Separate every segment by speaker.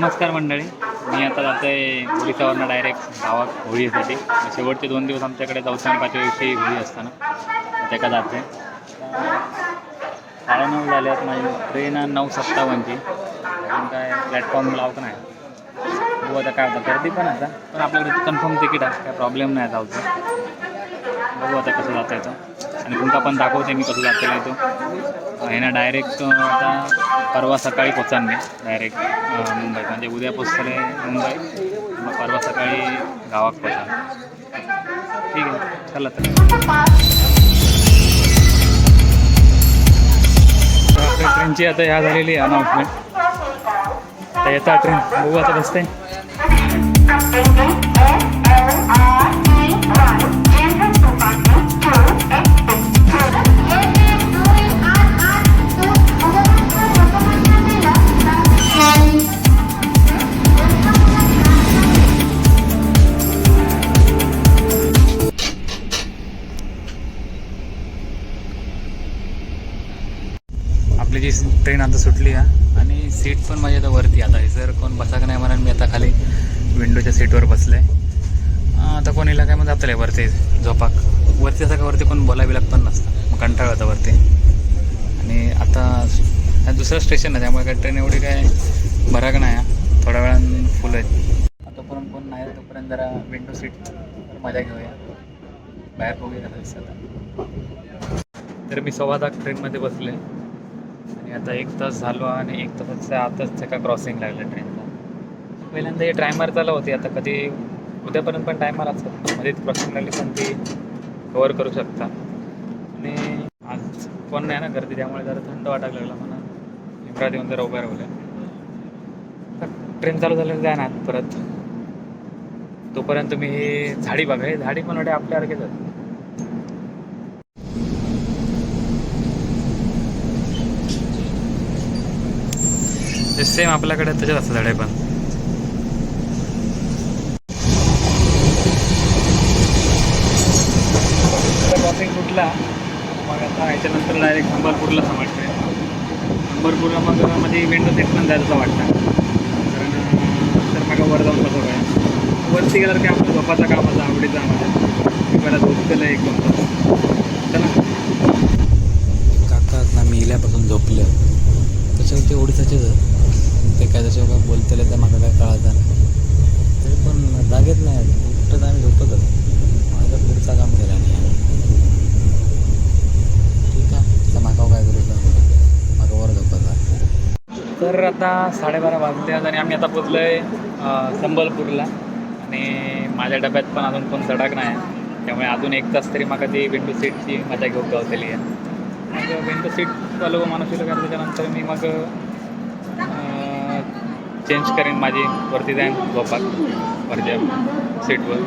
Speaker 1: नमस्कार मंडळी. मी आता जातो आहे ओडिसावरनं डायरेक्ट गावात होळीसाठी. शेवटचे दोन दिवस आमच्याकडे चौथ्या आणि पाचव्या दिवशी होळी असताना. त्याका जाते साडेनऊ झाले आहेत माझी ट्रेन आहे नऊ सत्तावन्नची. अजून काय प्लॅटफॉर्म लावत नाही. बघू आता काय होतं. गर्दी पण आता. पण आपल्याकडे कन्फर्म तिकीट आहे. काय प्रॉब्लेम नाही जाऊचं बघू आता कसं जाता येतं आणि तुमका पण दाखवते मी कसं जाता येतो ह्यांना ना डायरेक्ट आता परवा सकाळी पोचान मी डायरेक्ट मुंबईत म्हणजे उद्या पोचतले मुंबई. मग परवा सकाळी गावात पोचा ठीक आहे. चला तर. ट्रेनची आता ह्या झालेली अनाउन्समेंट तर येता ट्रेन. बघू आता बसते. आपली जी ट्रेन आता सुटली आहे आणि सीट पण माझी आता वरती आता जर कोण बसा का नाही म्हणून मी आता खाली विंडोच्या सीटवर बसले आता कोणीला काय म्हणतात आपल्याला वरती झोपाक? वरती असं का वरती कोण बोलावी बिलाक पण नसतं. मग कंटाळ होता वरती. आणि आता दुसरं स्टेशन आहे त्यामुळे काय ट्रेन एवढी काय भराक नाही आहे. थोड्या वेळानं फुल आहेत आतापर्यंत कोण नाही तोपर्यंत जरा विंडो सीट मजा घेऊया. बाहेर बघूया कसं दिसतं तर मी सव्वा तास ट्रेनमध्ये बसले आणि आता एक तास झालो आणि एक तासाच्या आताच त्याका क्रॉसिंग लागलं ट्रेनचा पहिल्यांदा हे टायमर चालू होती आता कधी उद्यापर्यंत पण टायमर असतात. मध्ये क्रॉसिंग लागली पण ती कवर करू शकता. आणि आज कोण नाही ना गर्दी त्यामुळे जरा थंड वाटायला लागला म्हणा इम्रात देऊन जरा उभ्या राहल्या. ट्रेन चालू झालेली जा ना परत. तोपर्यंत तुम्ही हे झाडी बघा हे झाडी पण वाटे आपल्यासारखेच आहेत ते सेम आपल्याकडे त्याच्यात असतं झाडे पण. क्रॉसिंग कुठला? मग आता याच्यानंतर डायरेक्ट संबलपूरला समजते संबलपूरला मग मध्ये विंडो सीट पण जायचं वाटतं. कारण तर मग वर जाऊन बसव काय वरती गेल्यावर काय आपलं झोपाचा काम होता आवडीचा आम्हाला मी पहिला झोपलेलं एक दोन तास. चला.
Speaker 2: ना मी इल्यापासून झोपलं त्याच्यावर ते ओडिसाचेच. ते काय त्याच्यावर काय बोलतेले तर मला काय कळत नाही. तरी पण जागेत नाही उठत आम्ही झोपतच. माझं पुढचा काम केला नाही ठीक आहे. तर मागाव काय करू मागावर झोपत
Speaker 1: तर आता साडेबारा वाजले आणि आम्ही आता पोचलो आहे संबलपूरला. आणि माझ्या डब्यात पण अजून कोण चढाक नाही. त्यामुळे अजून एक तास तरी माका ती विंडो सीटची मजा घेऊन गावतली आहे. मग विंडो सीट चालू माणूस येतो कारण त्याच्यानंतर मी मग चेंज करेन माझी वरती जाईन झोपाक वरच्या सीटवर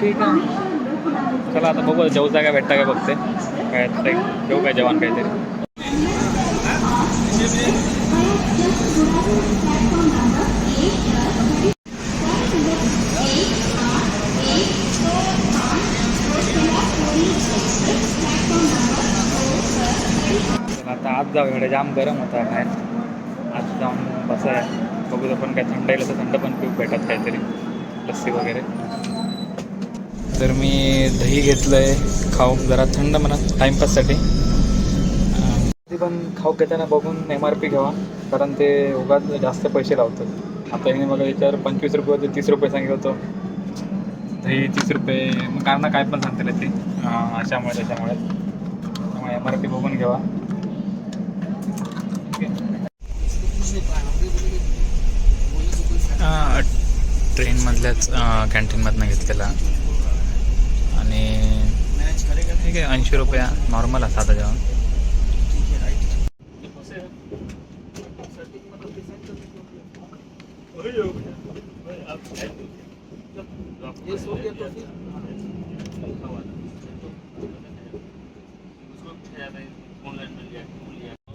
Speaker 1: ठीक आहे. चला आता बघू जेऊ जागा भेटता काय बघते. काय ते. घेऊ काय जेवण काहीतरी. तर आता आज जाऊ इकडे जाम गरम होता बाहेर. आज जाऊन बसाय बघू पण काय थंड येईल तर थंड पण पिऊ भेटत काहीतरी. लस्सी वगैरे. तर मी दही घेतलं आहे खाऊ जरा थंड म्हणा टाईमपाससाठी कधी पण खाऊ घेताना बघून एम आर पी घ्यावा कारण ते उगाच जास्त पैसे लावतात आता हिने मला याच्यावर पंचवीस रुपये होते तीस रुपये सांगितलं होतं. दही तीस रुपये मग कारण काय पण सांगतील ते. अशामुळे त्याच्यामुळे. त्यामुळे एम आर पी बघून घ्यावा. ट्रेनमधल्याच कॅन्टीनमधनं घेतलेला. आणि ठीक आहे ऐंशी रुपया नॉर्मल आहे साधं जेवण.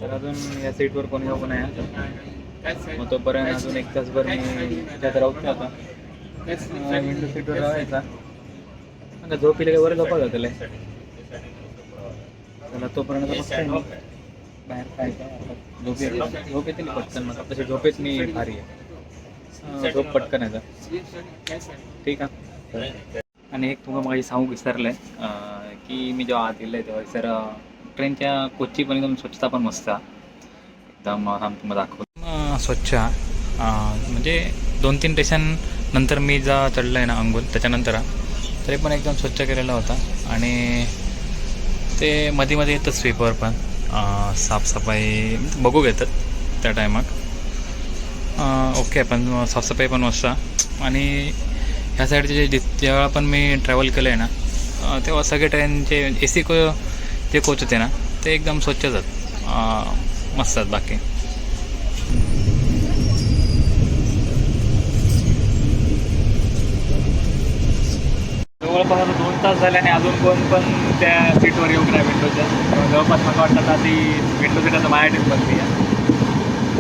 Speaker 1: तर अजून या सीटवर कोणी जाऊ नाही मग तोपर्यंत अजून एक तासभर मी त्यात राहतो आता विंडो सीटवर लावायचा आता झोप इले वर झोपा जातले चला तोपर्यंत बाहेर काय काय झोप येते झोप येते ना पटकन मग तशी झोपेत मी भारी आहे. झोप पटकन येतं ठीक आहे. आणि एक तुम्हाला माझी सांगू विसरलं आहे की मी जेव्हा आत गेलं तेव्हा सर ट्रेनच्या कोचची पण एकदम स्वच्छता पण मस्त एकदम तुम्हाला दाखव स्वच्छ म्हणजे दोन तीन स्टेशन नंतर मी जा चढलं आहे ना अंगुल त्याच्यानंतर तरी पण एकदम स्वच्छ केलेला होता. आणि ते मध्ये मध्ये येतं स्वीपर पण. साफसफाई बघू घेतात त्या टायमात. ओके पण साफसफाई पण मस्त. आणि ह्या साईडचे जे ज्यावेळा जेव्हा पण मी ट्रॅव्हल केलं आहे ना तेव्हा सगळे ट्रेनचे ए सी को जे कोच होते ना ते एकदम स्वच्छच आहेत मस्त आहेत बाकी. जवळपास आता दोन तास झाले आणि अजून कोण पण त्या सीटवर येऊ नाही विंडोच्या. जवळपास मला वाटतं आता ती विंडो सीट आता माझ्याकडेच बनली आहे.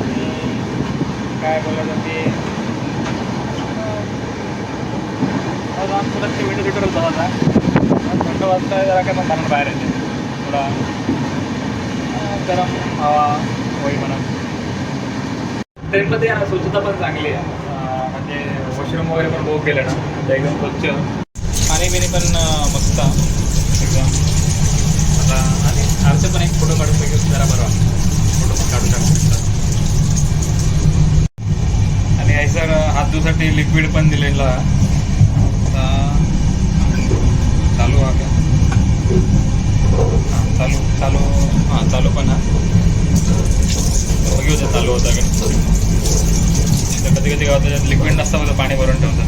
Speaker 1: आणि काय बोलायचं ते? तुला ते विंडो सीटवर होता थंड वाजता जरा काय मग कारण बाहेर येते. थोडा गरम हवा होई म्हणा. ट्रेनमध्ये स्वच्छता पण चांगली आहे. म्हणजे वॉशरूम वगैरे पण बुक केलं ना एकदम स्वच्छ. पाणी बिणी पण मस्त. एकदम. आता आणि आमचे पण एक फोटो काढून पाहिजे जरा बरं फोटो पण काढू शकतो. आणि आहे सर हात धुसाठी लिक्विड पण दिलेलं. आता चालू हा का? हां चालू चालू हां चालू पण हा बघू होतं चालू होतं का कधी कधी गावात त्याच्यात लिक्विड नसतं मला पाणी भरून ठेवतात.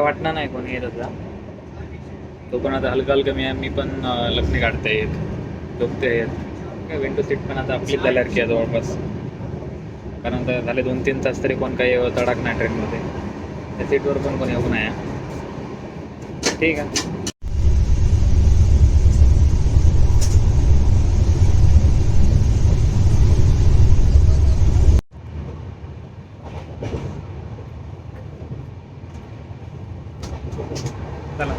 Speaker 1: काय वाटणार नाही कोणी येत होता तो पण आता हलका हलका मी मी पण लग्न काढता येत झोपते आहेत काय विंडो सीट पण आता आपली झाल्यासारखी आहे जवळपास. कारण आता झाले दोन तीन तास तरी कोण काही तडाक नाही ट्रेनमध्ये त्या सीटवर पण कोणी येऊ नाही ठीक आहे चला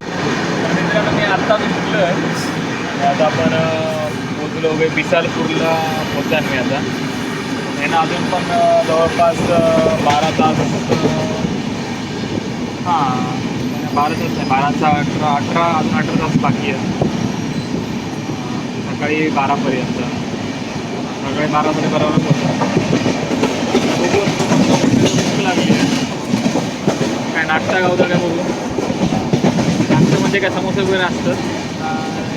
Speaker 1: तर मित्रांनो मी आत्ता उठलो आहे आणि आता आपण अं, पोचलो वगैरे बिसालपूरला पोचा मी आता हे ना अजून पण अं, जवळपास अं, बारा तास अं, हां बारा तास नाही बाराचा अठरा अठरा अजून अठरा तास बाकी आहे सकाळी बारापर्यंत सकाळी बारापर्यंत बरोबर पोहोचतो लागली आहे काय नाश्ता गावचा काय बघू? नाश्ता म्हणजे काय समोसे वगैरे असतं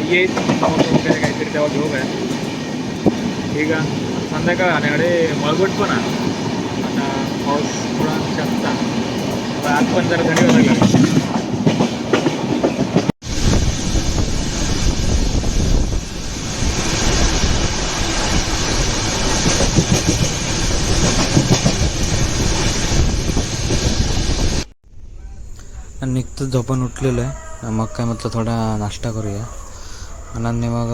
Speaker 1: येईल समोसा वगैरे काहीतरी तेव्हा घेऊ काय. ठीक आहे. संध्याकाळ आणि मळगट पण आहे. आता पाऊस थोडा जास्त आता आज पण जरा थंडी व्हायला लागली.
Speaker 2: आणि निघतं झोपून उठलेलं आहे. मग काय म्हटलं थोडा नाश्ता करूया. अनांनी मग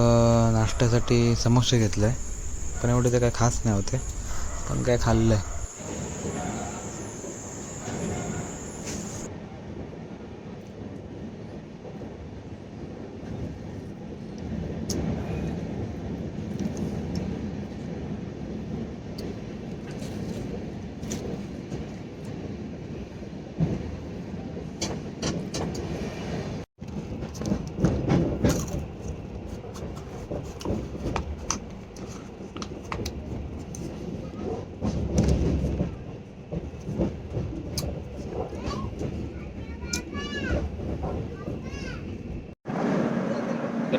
Speaker 2: नाश्त्यासाठी समोसे आहे पण एवढे ते काय खास नाही होते. पण काय खाल्लं आहे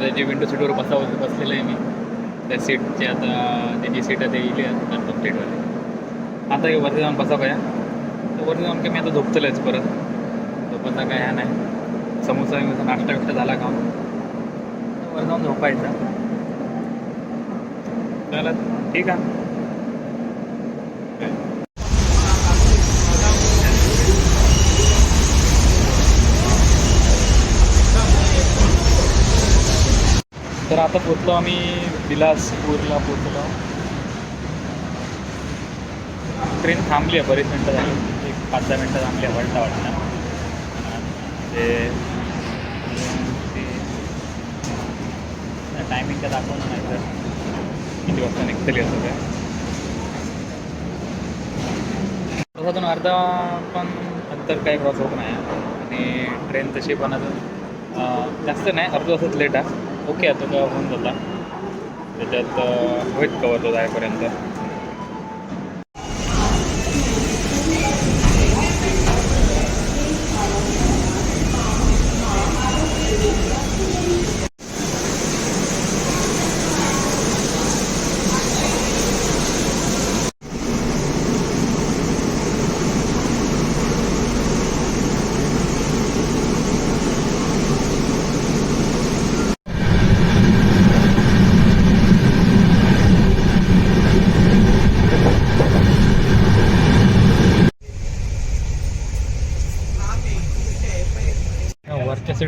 Speaker 1: आता जे विंडो सीटवर बसावं बसलेलं आहे मी त्या सीटची आता त्याची सीट आता इली आहे सीटवाली आता हे वरती जाऊन बसा पाया वर जाऊन की मी आता झोपतलेच परत. झोपायचा काय ह्या नाही. समोसा बिमोसा नाश्ता बिष्टा झाला का? वर जाऊन झोपायचा. चला ठीक आहे. तर आता पोचलो आम्ही बिलासपूरला पोचलो ट्रेन थांबली आहे बरीच मिनटं झाली. एक पाच दहा मिनटं थांबली आहे वळता वाटतं ते टायमिंग काय दाखवलं नाही तर. किती वाजता निघतली असं काय? अजून अर्धा पण अंतर काही क्रॉस होत नाही. आणि ट्रेन तशी पण अजून जास्त नाही अर्धा तासच लेट आहे. ओके आता होऊन जाता. त्याच्यात होईत होईल कवर तो जायपर्यंत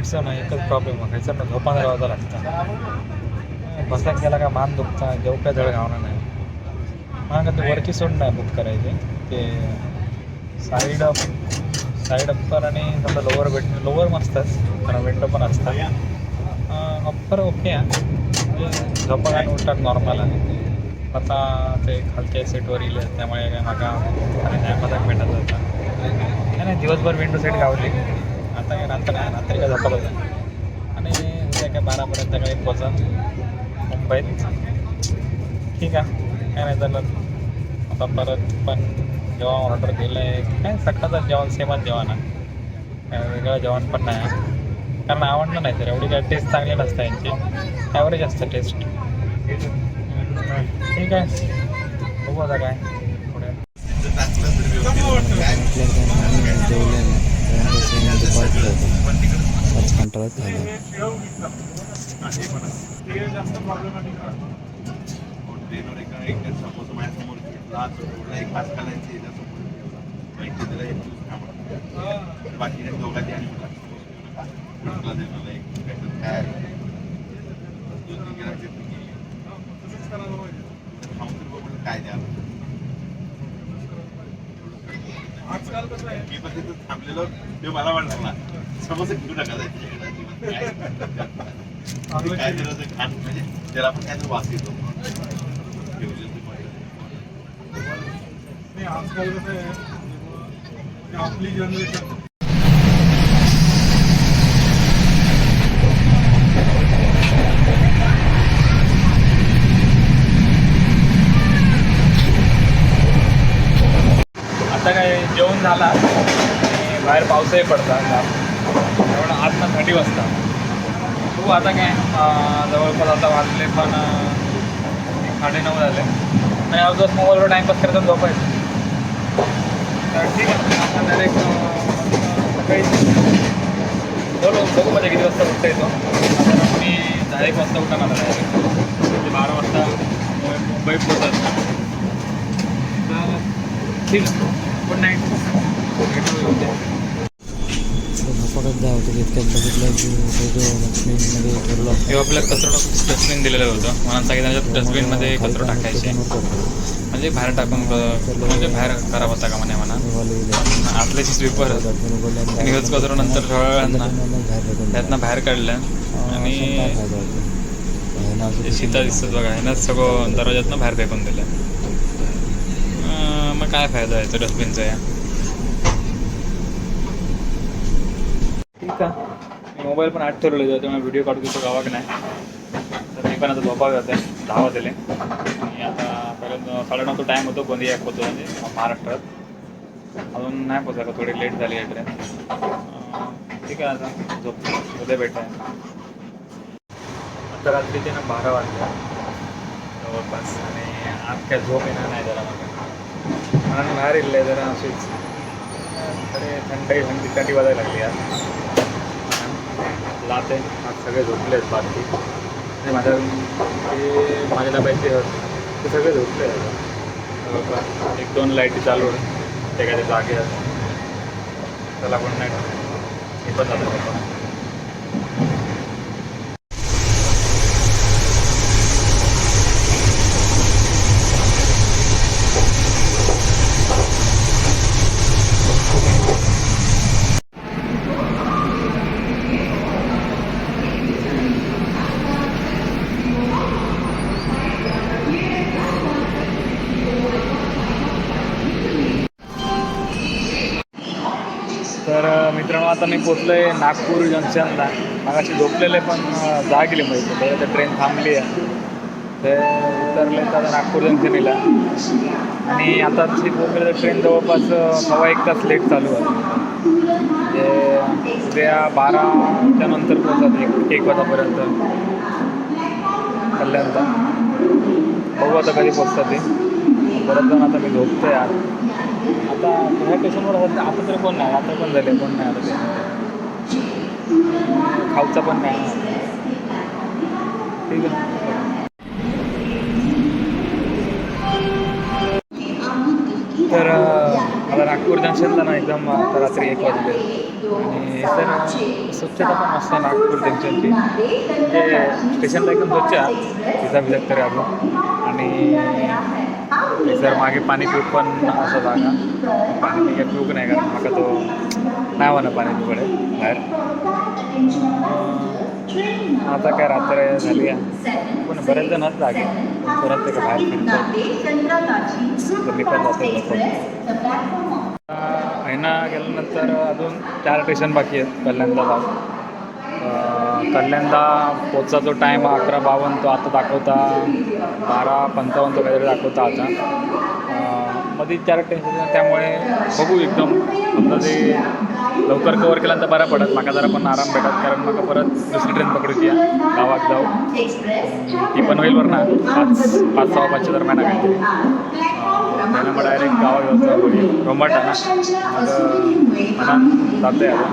Speaker 1: वरच्या ना एकच प्रॉब्लेम आहे. खायचं ना झोपान राहावं लागतं. बसायला गेला का मान दुखता देव काय जळ गावणार नाही. मला ते वरची सोड नाही बुक करायचे. ते साईड अप साईड अप्पर आणि समजा लोअर बेट लोअर मस्तच कारण विंडो पण असतात. अप्पर ओके आहे. म्हणजे झोपा आणि उठतात नॉर्मल आहे. आता ते खालच्या सीटवर येईल त्यामुळे काय मागा आणि मजाक भेटत होता नाही नाही दिवसभर विंडो सीट गावली आता काय रात्र आहे रात्री काय झोपत होतं आणि उद्या काय बारापर्यंत काही पोचा मुंबईत. ठीक आहे काय नाही झालं आता परत पण जेव्हा ऑर्डर दिलं आहे काय सकाळचं जेवण सेमच जेवण आहे. काय वेगळं जेवण पण नाही आहे. कारण आवडलं नाही तर एवढी काय टेस्ट चांगली नसते यांची. ॲव्हरेज असतं टेस्ट ठीक आहे. बघू आता काय. पुढे.
Speaker 2: पाच
Speaker 3: बाकी दोघांची आणि मला देणार एक काय काय द्या
Speaker 4: आजकाल कसं आहे
Speaker 3: मी पण तिथं थांबलेलो ते मला वाटलं ना समोसे घेऊ नका जायचे काय दिलं ते खाण म्हणजे त्याला पण काय वास येतो ठेवलेलं ते पण.
Speaker 4: नाही आजकाल कसं आहे म्हणजे आपली जनरेशन
Speaker 1: आता काय जेवण झाला? आणि बाहेर पावसही पडता त्यामुळे आतनं थंडी वाजता तू आता काय जवळपास आता वाजले पण साडे नऊ झाले. आणि आज मोबाईलवर टाईमपास करता झोपायचं तर ठीक आहे. आपण डायरेक्ट सकाळी बोलू बघू माझ्या किती वाजता उठता येतो. आता मी दहा एक वाजता उठा मला डायरेक्ट म्हणजे बारा वाजता मुंबई मुंबई पोहोचत ठीक आहे. गुड नाईट भेटू
Speaker 2: होतं इतक्यात बघितलं की लक्ष्मीमध्ये ठरलं
Speaker 1: किंवा आपल्या कचरा डस्टबिन दिलेलं होतं. मला सांगितलं डस्टबिनमध्ये कचरा टाकायचे. म्हणजे बाहेर टाकून म्हणजे बाहेर खराब होता का म्हणे म्हणा. आतल्याची स्वीपर आणि हेच कचरा नंतर त्यातनं बाहेर काढलं. आणि शीता दिसतात बघा. ह्यानंच सगळं दरवाज्यातनं बाहेर फेकून दिलं. मग काय फायदा आहे डस्टबिनचा या? ठीक आहे मी मोबाईल पण आठ ठरवलं जातो त्यामुळे व्हिडिओ काढू देतो गावाक नाही. तर मी पण आता झोपा जाते दहा वाजले आणि आता पहिल्यांदा साडेनऊ तो टाईम होतो गोंदिया एक होतो म्हणजे महाराष्ट्रात. अजून नाही पोचायला थोडी लेट झाली आहे ट्रेन ठीक आहे आता झोप उद्या भेटा आता रात्रीचे ना बारा वाजले. जवळपास. आणि आज काय झोप येणार नाही जरा मला. म्हणून बाहेर येईल जरा अशीच. तरी थंडी थंडी थंडी वाजायला लागली आज. लाते आज सगळे झोपले आहेत बाकी. ते माझ्या ते माझ्या डब्याचे ते सगळे झोपले आहेत. एक दोन लाईटी चालू आहे ते काय जागे आहेत त्याला पण नाही मी पण जातो बाबा. तर अ, मित्रांनो आता मी पोचलो आहे नागपूर जंक्शनला. मगाशी झोपलेले पण जा गेली किलोमीटर तर ते ट्रेन थांबली आहे. ते उतरले तर आता नागपूर जंक्शनला. आणि आता तशी पोचले तर ट्रेन जवळपास सव्वा एक तास लेट चालू आहे. ते उद्या बाराच्या नंतर पोचतात एक एक वाजापर्यंत. कल्याणचा बघू आता कधी पोचतात ते. परत जाऊन आता मी झोपतोय यार आता ह्या स्टेशनवर आता तरी कोण नाही. आता पण झाले? कोण नाही आता ते. खाऊचा पण नाही. ठीक आहे. तर मला नागपूर जंक्शनला ना एकदम आता रात्री एक वाजले. आणि तर स्वच्छता पण मस्त आहे नागपूर जंक्शनची. म्हणजे स्टेशनला एकदम स्वच्छ आहे. तिचा विचार तरी अजून आणि जर मागे पाणी पिऊ पण असं जागा. पाणी पिऊक नाही कारण मला तो नाही म्हणा पाणी पिवडे बाहेर. आता काय रात्र झाली आहे. पण बरेच जण आहेत जागे. परत ते बाहेर फिरतात मी पण जातो गेल्यानंतर अजून चार स्टेशन बाकी आहेत कल्याणला जाऊन कल्याणला पोचचा जो टाईम अकरा बावन्न तो आता दाखवता बारा पंचावन्न तो काहीतरी दाखवता आता. मध्ये चार टेन्शन त्यामुळे बघू एकदम. समजा ते लवकर कवर केल्यानंतर बरा पडत. माका जरा पण आराम भेटत कारण मग परत दुसरी ट्रेन पकडूची गावात जाऊ. ती पण होईल बरं ना. पाच पाच सहा पाचशे दरम्यान आहे. काहीतरी त्यानं मग डायरेक्ट गावात जाऊ रोमाटा ना. मग मला आहे आता.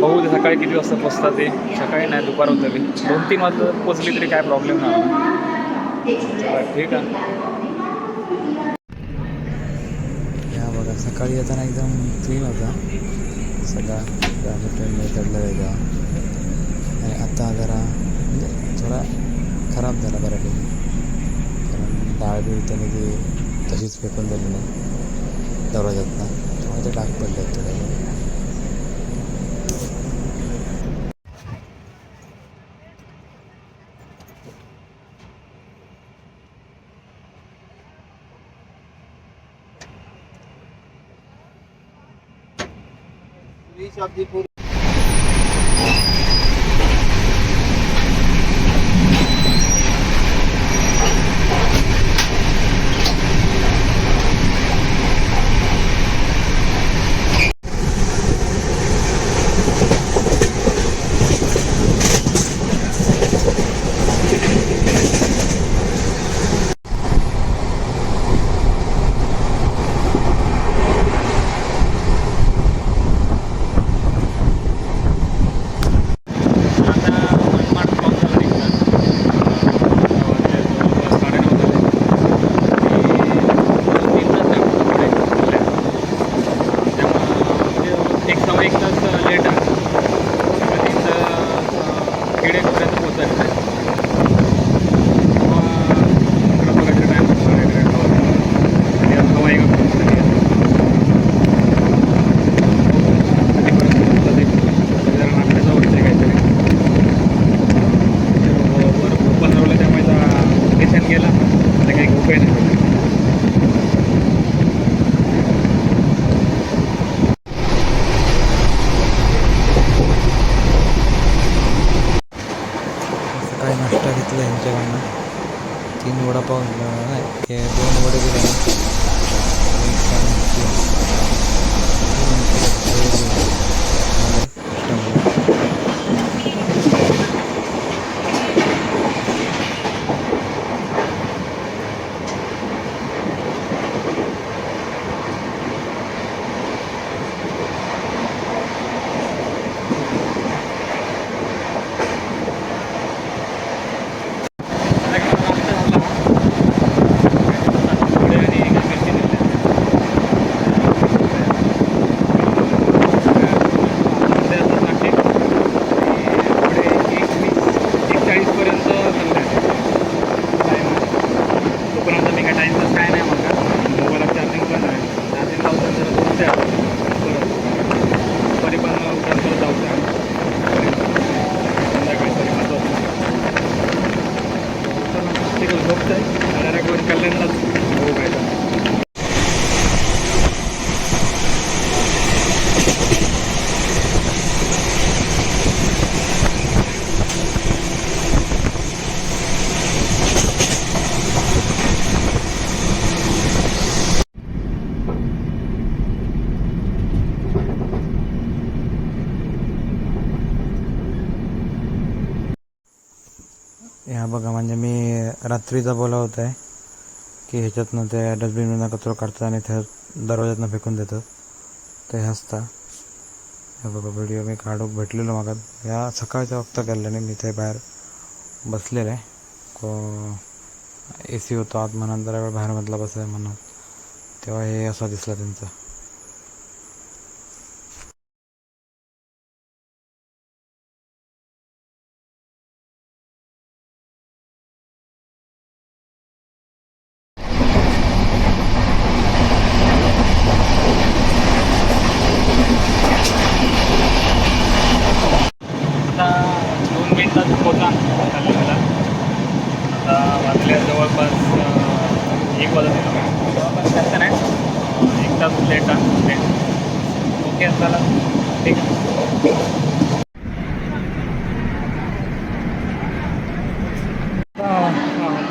Speaker 1: बघू ते सकाळी किती वाजता पोचतात ते. सकाळी नाही दुपार होतं दोन तीन वाजता पोचली तरी काय प्रॉब्लेम नाही चला ठीक आहे
Speaker 2: या बघा सकाळी येताना एकदम क्लीन होता. सगळा ग्रामीण ट्रेनमध्ये चढला वेगळा. आणि आता जरा म्हणजे थोडा खराब झाला बऱ्यापैकी. कारण डाळ बीळ त्याने ती तशीच फेकून दिली नाही दरवाजातनं त्यामुळे ते डाग पडले आहेत थोडे
Speaker 1: आता
Speaker 2: ഇതിനോടൊപ്പം ഏതോട് ഗ്രഹിക്കും ह्या बघा म्हणजे मी रात्रीचा बोलावत आहे की ह्याच्यातनं ते डस्टबिनमधनं कचरा काढतात आणि त्या दरवाज्यातनं फेकून देतात ते हसता। हे बघा व्हिडिओ मी काढून भेटलेलो मागा या सकाळच्या वक्ता केल्याने मी ते बाहेर बसलेलं आहे को ए सी होतो आत म्हणून जरा वेळ बाहेर मधला बसाय म्हणून तेव्हा हे असा दिसला त्यांचा
Speaker 1: आता दोन मिनिटात पोचा कल्याणला आता वाजल्या जवळपास एक वाजत जवळपास जास्त नाही एक तास लेट लेट ओके चला. ठीक आहे.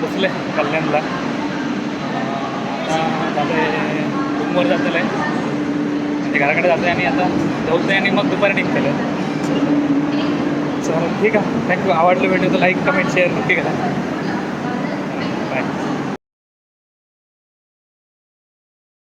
Speaker 1: पोचले कल्याणला. जाते रूमवर जातलं आहे म्हणजे घराकडे जाते आणि आता जाऊते आणि मग दुपारी निघतलं चालेल. ठीक आहे. थँक्यू आवडलं व्हिडिओ तर लाईक कमेंट शेअर नक्की करा.